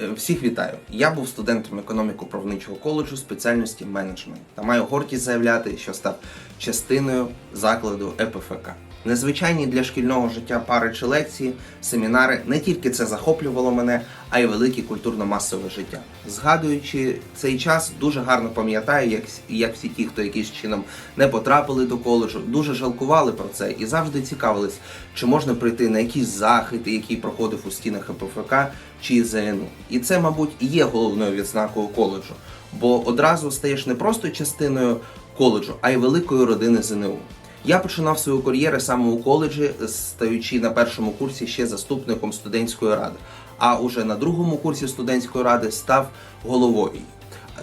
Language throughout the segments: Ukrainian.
Всіх вітаю! Я був студентом економіко-правничого коледжу спеціальності менеджмент та маю гордість заявляти, що став частиною закладу ЕПФК. Незвичайні для шкільного життя пари чи лекції, семінари не тільки це захоплювало мене, а й велике культурно-масове життя. Згадуючи цей час, дуже гарно пам'ятаю, як, як всі ті, хто якимось чином не потрапили до коледжу, дуже жалкували про це і завжди цікавились, чи можна прийти на якісь захід, який проходив у стінах ЕПФК чи ЗНУ. І це, мабуть, і є головною відзнакою коледжу, бо одразу стаєш не просто частиною коледжу, а й великої родини ЗНУ. Я починав свою кар'єру саме у коледжі, стаючи на першому курсі ще заступником студентської ради. А уже на другому курсі студентської ради став головою.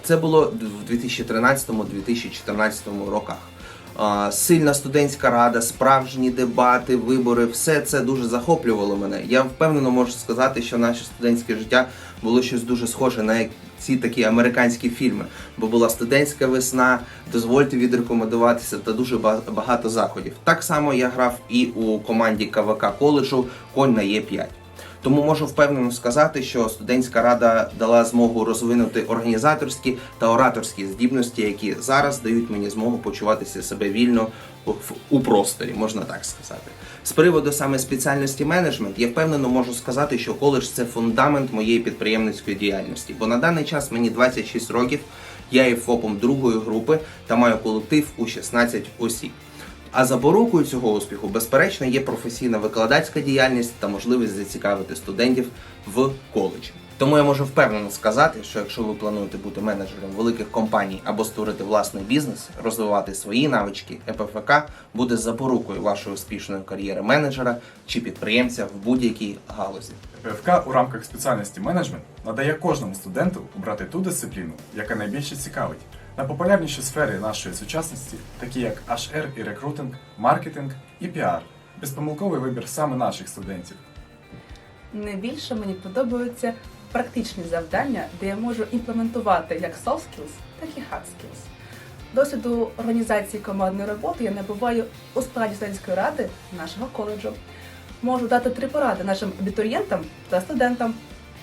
Це було в 2013-2014 роках. Сильна студентська рада, справжні дебати, вибори, все це дуже захоплювало мене. Я впевнено можу сказати, що наше студентське життя було щось дуже схоже на ці такі американські фільми, бо була студентська весна, дозвольте відрекомендуватися та дуже ба- багато заходів. Так само я грав і у команді КВК коледжу Конь на Є5. Тому можу впевнено сказати, що студентська рада дала змогу розвинути організаторські та ораторські здібності, які зараз дають мені змогу почуватися себе вільно у просторі, можна так сказати. З приводу саме спеціальності менеджмент, я впевнено можу сказати, що коледж це фундамент моєї підприємницької діяльності, бо на даний час мені 26 років, я є ФОПом другої групи та маю колектив у 16 осіб. А запорукою цього успіху, безперечно, є професійна викладацька діяльність та можливість зацікавити студентів в коледжі. Тому я можу впевнено сказати, що якщо ви плануєте бути менеджером великих компаній або створити власний бізнес, розвивати свої навички, ЕПФК буде запорукою вашої успішної кар'єри менеджера чи підприємця в будь-якій галузі. ПФК у рамках спеціальності менеджмент надає кожному студенту обрати ту дисципліну, яка найбільше цікавить. Найпопулярніші сфери нашої сучасності, такі як HR і рекрутинг, маркетинг і піар. Безпомилковий вибір саме наших студентів. Найбільше мені подобаються практичні завдання, де я можу імплементувати як soft skills, так і hard skills. Досвіду організації командної роботи я набуваю у складі студентської ради нашого коледжу. Можу дати три поради нашим абітурієнтам та студентам.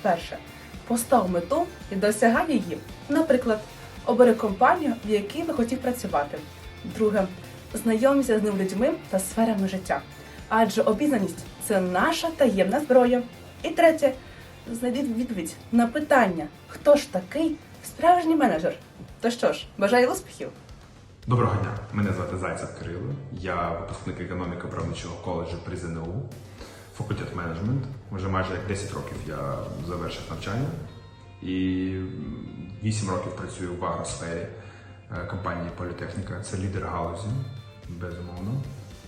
Перше. Постав мету і досягай її. Наприклад, обери компанію, в якій ви хотів працювати. Друге. Знайомся з ним людьми та сферами життя. Адже обізнаність це наша таємна зброя. І третє, знайдіть відповідь на питання, хто ж такий справжній менеджер. То що ж, бажаю успіхів! Доброго дня, мене звати Зайцев Кирило. Я випускник економіко правничого коледжу при ЗНУ, факультет менеджмент. Вже майже 10 років я завершив навчання і 8 років працюю в агросфері е, компанії Політехніка. Це лідер галузі, безумовно.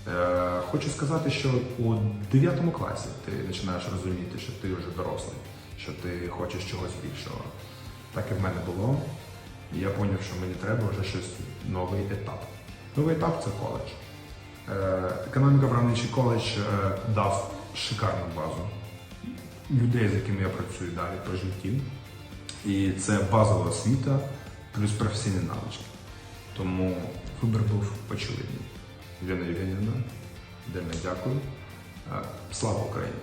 Е, Хочу сказати, що у 9 класі ти починаєш розуміти, що ти вже дорослий, що ти хочеш чогось більшого. Так і в мене було. І я зрозумів, що мені треба вже щось новий етап. Новий етап це коледж. Е, Економіко-правничий коледж е, дав шикарну базу людей, з якими я працюю далі по житті. І це базова освіта плюс професійні навички. Тому вибір був очевидний. Євгенівна, дельно дякую. Е, Слава Україні!